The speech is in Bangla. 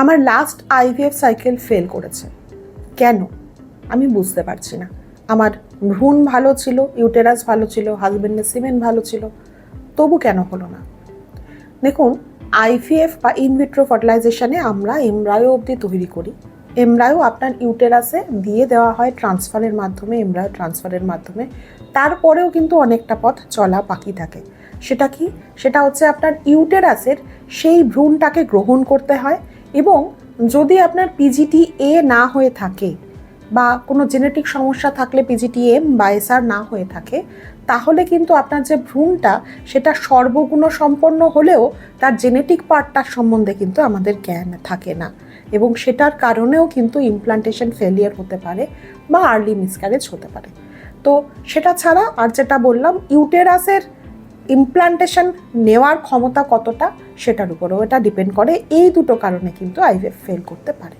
আমার লাস্ট আইভিএফ সাইকেল ফেল করেছে। কেন? আমি বুঝতে পারছি না। আমার ভ্রূণ ভালো ছিল ইউটেরাস ভালো ছিল হাজব্যান্ডের সিমেন্ট ভালো ছিল। তবু কেন হলো না? দেখুন আইভিএফ বা ইনভিট্রো ফার্টিলাইজেশনে আমরা এমব্রায়ো অবধি তৈরি করি। এমব্রায়ো আপনার ইউটেরাসে দিয়ে দেওয়া হয় ট্রান্সফারের মাধ্যমে এমব্রায়ো ট্রান্সফারের মাধ্যমে। তারপরেও কিন্তু অনেকটা পথ চলা বাকি থাকে। সেটা কি? সেটা হচ্ছে আপনার ইউটেরাসের সেই ভ্রূণটাকে গ্রহণ করতে হয়। এবং যদি আপনার পিজিটি এ না হয়ে থাকে বা কোনো জেনেটিক সমস্যা থাকলে পিজিটি এম বা এসআর না হয়ে থাকে, তাহলে কিন্তু আপনার যে ভ্রূণটা সেটা সর্বগুণ সম্পন্ন হলেও তার জেনেটিক পার্টটার সম্বন্ধে কিন্তু আমাদের জ্ঞান থাকে না। এবং সেটার কারণেও কিন্তু ইমপ্লান্টেশন ফেলিয়ার হতে পারে বা আর্লি মিসক্যারেজ হতে পারে। তো সেটা ছাড়া আর যেটা বললাম ইউটেরাসের ইমপ্লান্টেশন নেওয়ার ক্ষমতা কতটা? সেটার উপরেও এটা ডিপেন্ড করে। এই দুটো কারণে কিন্তু আইভিএফ ফেল করতে পারে।